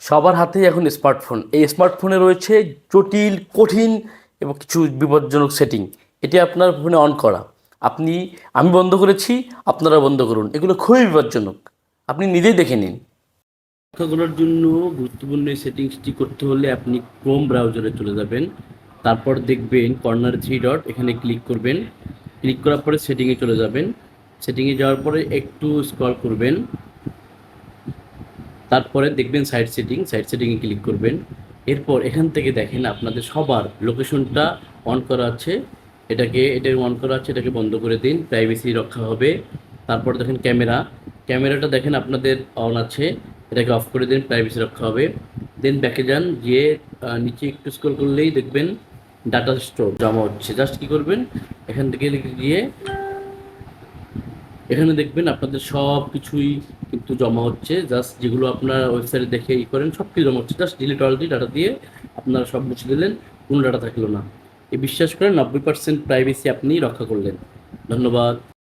সবার হাতেই এখন স্মার্টফোন এই স্মার্টফোনে রয়েছে জটিল, কঠিন এবং কিছু বিপজ্জনক সেটিং এটি আপনার ফোনে অন করা। আপনি, আমি বন্ধ করেছি, আপনারা বন্ধ করুন। এগুলো খুবই বিপজ্জনক। আপনি নিজেই দেখে নিন। করার জন্য গুরুত্বপূর্ণ এই সেটিংসটি করতে হলে আপনি ক্রোম ব্রাউজারে চলে যাবেন। তারপর দেখবেন কর্নার থ্রি ডট এখানে ক্লিক করবেন। ক্লিক করার পরে সেটিংয়ে চলে যাবেন। সেটিংয়ে যাওয়ার পরে একটু স্ক্রল করবেন। তারপরে দেখবেন সাইড সেটিং সাইড সেটিংয়ে ক্লিক করবেন। এরপর এখান থেকে দেখেন আপনাদের সবার লোকেশনটা অন করা আছে। এটাকে এটা অন করা আছে, এটাকে বন্ধ করে দিন প্রাইভেসি রক্ষা হবে। তারপর দেখেন ক্যামেরা ক্যামেরাটা দেখেন আপনাদের অন আছে। এটাকে অফ করে দিন প্রাইভেসি রক্ষা হবে। দেন ব্যাকে যান, গিয়ে নিচে একটু স্ক্রল করলেই দেখবেন ডাটা স্টোর জমা হচ্ছে। জাস্ট কী করবেন? এখান থেকে গিয়ে এখানে দেখবেন আপনাদের সব কিছুই কিন্তু জমা হচ্ছে। জাস্ট যেগুলো আপনার ওয়েবসাইটে দেখে ই করেন, সব কিছু জমা হচ্ছে। জাস্ট ডিলিট অলরেডি ডাটা দিয়ে আপনারা সব মুছে দিলেন কোনো ডাটা থাকল না। এ বিশ্বাস করেন, নব্বই পার্সেন্ট প্রাইভেসি আপনি রক্ষা করলেন। ধন্যবাদ।